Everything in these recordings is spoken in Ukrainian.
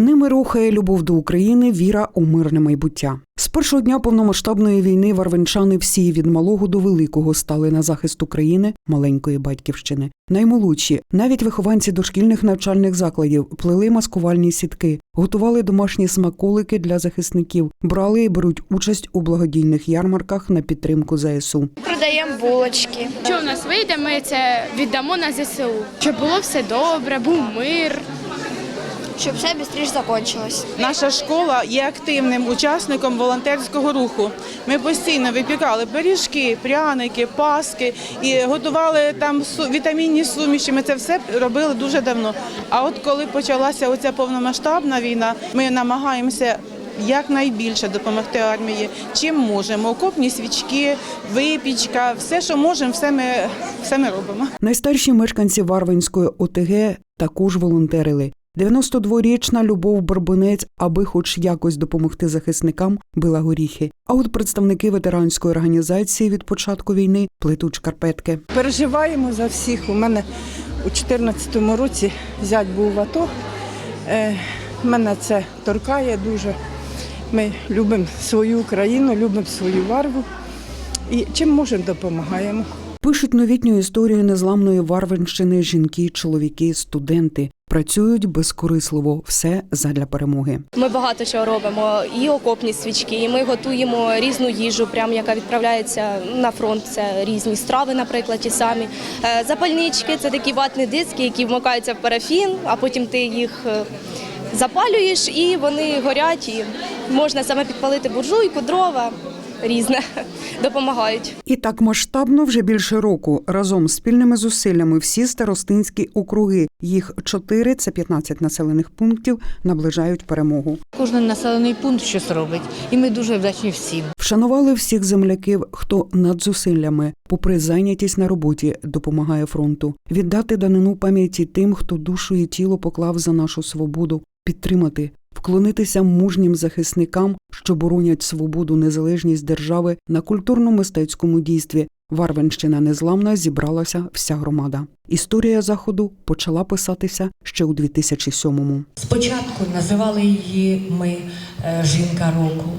Ними рухає любов до України, віра у мирне майбуття. З першого дня повномасштабної війни варвенчани всі від малого до великого стали на захист України, маленької батьківщини. Наймолодші, навіть вихованці дошкільних навчальних закладів, плели маскувальні сітки, готували домашні смаколики для захисників, брали і беруть участь у благодійних ярмарках на підтримку ЗСУ. Продаємо булочки. Що в нас вийде, ми це віддамо на ЗСУ. Щоб було все добре, був мир. Щоб все швидше закінчилось. Наша школа є активним учасником волонтерського руху. Ми постійно випікали пиріжки, пряники, паски і готували там вітамінні суміші. Ми це все робили дуже давно. А от коли почалася оця повномасштабна війна, ми намагаємося. Якнайбільше допомогти армії, чим можемо. Окопні свічки, випічка, все, що можемо, все ми, все ми робимо. Найстарші мешканці Варвинської ОТГ також волонтерили. 92-річна Любов Барбинець, аби хоч якось допомогти захисникам, била горіхи. А от представники ветеранської організації від початку війни плетуть шкарпетки. Переживаємо за всіх. У мене у 2014 році зять був в АТО. Е, мене це торкає дуже. Ми любимо свою Україну, любимо свою варву і чим можемо допомагаємо. Пишуть новітню історію незламної Варвинщини жінки, чоловіки, студенти. Працюють безкорисливо, все задля перемоги. Ми багато чого робимо. І окопні свічки, і ми готуємо різну їжу, прям яка відправляється на фронт. Це різні страви, наприклад, ті самі. Е, Запальнички це такі ватні диски, які вмикаються в парафін, а потім ти їх е, запалюєш і вони горять. І можна саме підпалити буржуйку, дрова різне допомагають. І так масштабно вже більше року разом з спільними зусиллями всі старостинські округи, їх чотири, це 15 населених пунктів, наближають перемогу. Кожен населений пункт щось робить, і ми дуже вдячні всім. Вшанували всіх земляків, хто над зусиллями, попри зайнятість на роботі, допомагає фронту, віддати данину пам'яті тим, хто душу і тіло поклав за нашу свободу, підтримати, вклонитися мужнім захисникам, що боронять свободу, незалежність держави на культурно-мистецькому дійстві. Варвенщина незламна зібралася вся громада. Історія заходу почала писатися ще у 2007-му. Спочатку називали її ми е, жінка року,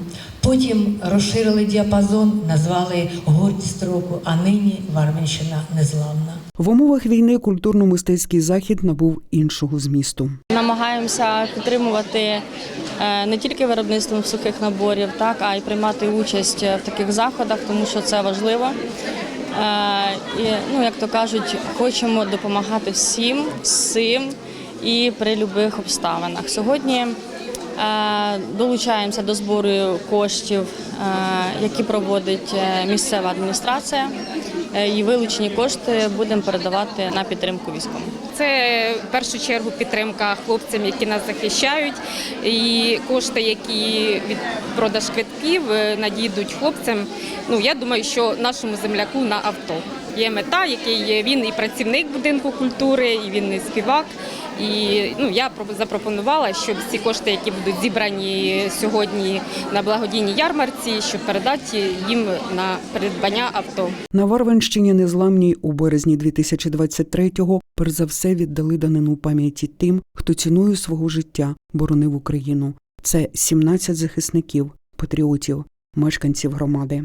потім розширили діапазон, назвали гордість року, а нині Варвинщина незламна. В умовах війни культурно-мистецький захід набув іншого змісту. Намагаємося підтримувати е, не тільки виробництвом сухих наборів, так а й приймати участь в таких заходах, тому що це важливо. Е, І, ну, як то кажуть, хочемо допомагати всім, всім і при будь-яких обставинах. Сьогодні долучаємося до збору коштів, е, які проводить е, місцева адміністрація. Е, І вилучені кошти будемо передавати на підтримку військовим. Це в першу чергу підтримка хлопцям, які нас захищають, і кошти, які від продаж квитків е, надійдуть хлопцям. Ну я думаю, що нашому земляку на авто є мета, який є він і працівник будинку культури, і він і співак. І ну я про- запропонувала, щоб ці кошти, які будуть зібрані сьогодні на благодійній ярмарці, щоб передати їм на придбання авто. На Варвенщині незламній у березні 2023-го перш за все віддали данину пам'яті тим, хто ціною свого життя боронив Україну. Це 17 захисників, патріотів, мешканців громади.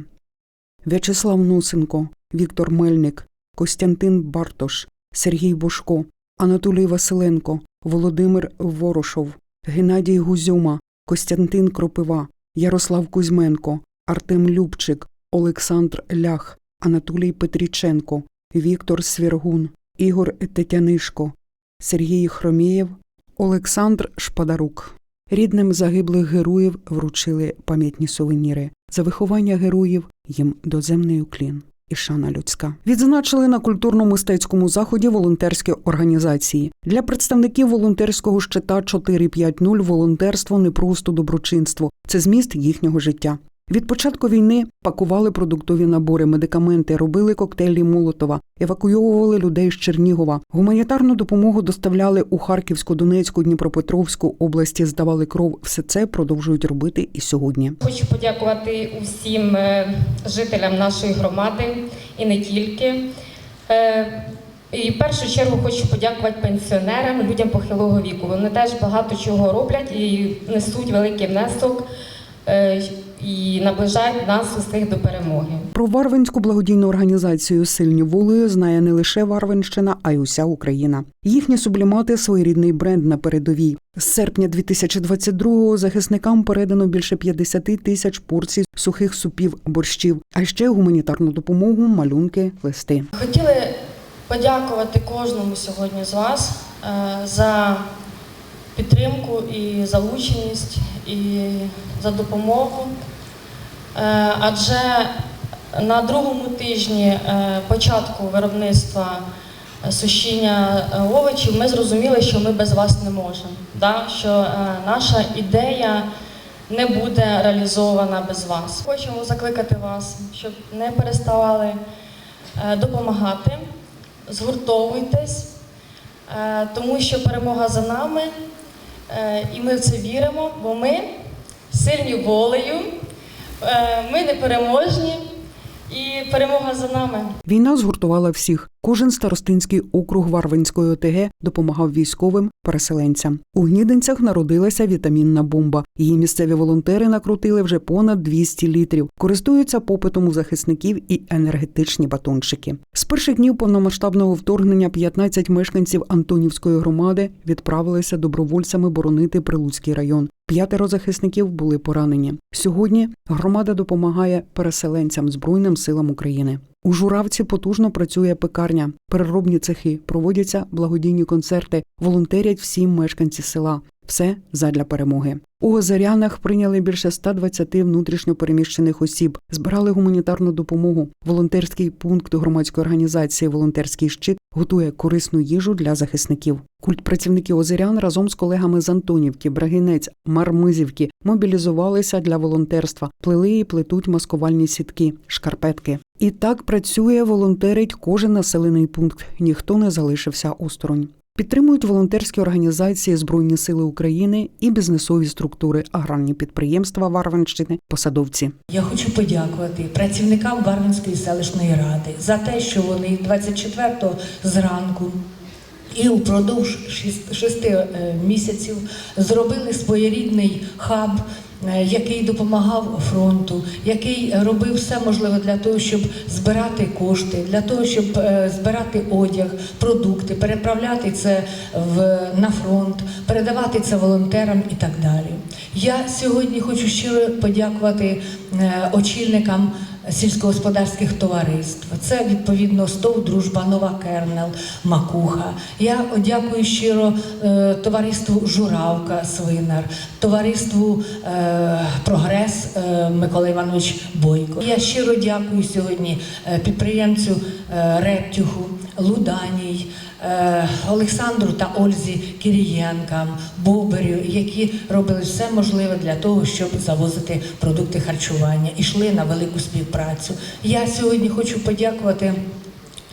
В'ячеслав Носенко, Віктор Мельник, Костянтин Бартош, Сергій Бошко, Анатолій Василенко, Володимир Ворошов, Геннадій Гузьома, Костянтин Кропива, Ярослав Кузьменко, Артем Любчик, Олександр Лях, Анатолій Петріченко, Віктор Свіргун, Ігор Тетянишко, Сергій Хромієв, Олександр Шпадарук. Рідним загиблих героїв вручили пам'ятні сувеніри. За виховання героїв їм доземний уклін і шана людська. Відзначили на культурно-мистецькому заході волонтерські організації. Для представників волонтерського щита 450 волонтерство не просто доброчинство, це зміст їхнього життя. Від початку війни пакували продуктові набори, медикаменти, робили коктейлі Молотова, евакуйовували людей з Чернігова. Гуманітарну допомогу доставляли у Харківську, Донецьку, Дніпропетровську області, здавали кров. Все це продовжують робити і сьогодні. Хочу подякувати усім е, жителям нашої громади і не тільки. Е, І в першу чергу хочу подякувати пенсіонерам, людям похилого віку. Вони теж багато чого роблять і несуть великий внесок е, і наближають нас усіх до перемоги. Про Варвинську благодійну організацію Сильні волею знає не лише Варвинщина, а й уся Україна. Їхні сублімати своєрідний бренд на передовій. З серпня 2022-го захисникам передано більше 50 тисяч порцій сухих супів борщів, а ще гуманітарну допомогу, малюнки, листи. Хотіли подякувати кожному сьогодні з вас е, за підтримку і залученість, і за допомогу. Е, Адже на другому тижні е, початку виробництва е, сушіння овочів ми зрозуміли, що ми без вас не можемо. Що наша ідея не буде реалізована без вас. Хочемо закликати вас, щоб не переставали допомагати, згуртовуйтесь, тому що перемога за нами, і ми в це віримо, бо ми сильні волею, ми непереможні, і перемога за нами. Війна згуртувала всіх. Кожен старостинський округ Варвинської ОТГ допомагав військовим переселенцям. У Гнідинцях народилася вітамінна бомба. Її місцеві волонтери накрутили вже понад 200 літрів. Користуються попитом у захисників і енергетичні батончики. З перших днів повномасштабного вторгнення 15 мешканців Антонівської громади відправилися добровольцями боронити Прилуцький район. П'ятеро захисників були поранені. Сьогодні громада допомагає переселенцям Збройним силам України. У Журавці потужно працює пекарня, переробні цехи, проводяться благодійні концерти, волонтерять всі мешканці села. Все задля перемоги. У Озарянах прийняли більше 120 внутрішньопереміщених осіб, збирали гуманітарну допомогу. Волонтерський пункт громадської організації Волонтерський щит готує корисну їжу для захисників. Культ працівників Озерян разом з колегами з Антонівки, Брагинець, Мармизівки мобілізувалися для волонтерства, плели і плетуть маскувальні сітки, шкарпетки. І так працює, волонтерить кожен населений пункт. Ніхто не залишився осторонь. Підтримують волонтерські організації Збройні Сили України і бізнесові структури, аграрні підприємства Варванщини, посадовці. Я хочу подякувати працівникам Барвинської селищної ради за те, що вони 24-го зранку і упродовж шість- шести е, місяців зробили своєрідний хаб. Е, Який допомагав фронту, який робив все можливе для того, щоб збирати кошти, для того, щоб е, збирати одяг, продукти, переправляти це в, на фронт, передавати це волонтерам і так далі. Я сьогодні хочу щиро подякувати е, очільникам сільськогосподарських товариств. Це відповідно СТОВ Дружба, Нова Кернел, Макуха. Я дякую щиро е, товариству Журавка Свинар, товариству е, Прогрес е, Микола Іванович Бойко. Я щиро дякую сьогодні підприємцю Рептюху, Луданій. Е, Олександру та Ользі Кирієнкам, Боберю, які робили все можливе для того, щоб завозити продукти харчування, ішли на велику співпрацю. Я сьогодні хочу подякувати.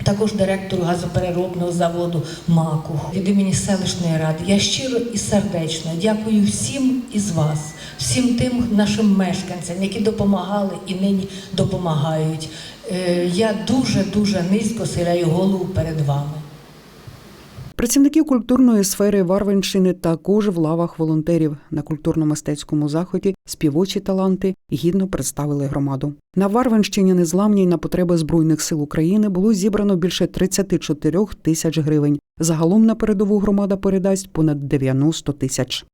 Також директору газопереробного заводу МАКу від імені селищної ради. Я щиро і сердечно дякую всім із вас, всім тим нашим мешканцям, які допомагали і нині допомагають. Е, Я дуже дуже низько силяю голову перед вами. Працівники культурної сфери Варвенщини також в лавах волонтерів на культурно-мистецькому заході співочі таланти гідно представили громаду. На Варвинщині незламній на потреби збройних сил України було зібрано більше 34 тисяч гривень. Загалом на передову громада передасть понад 90 тисяч.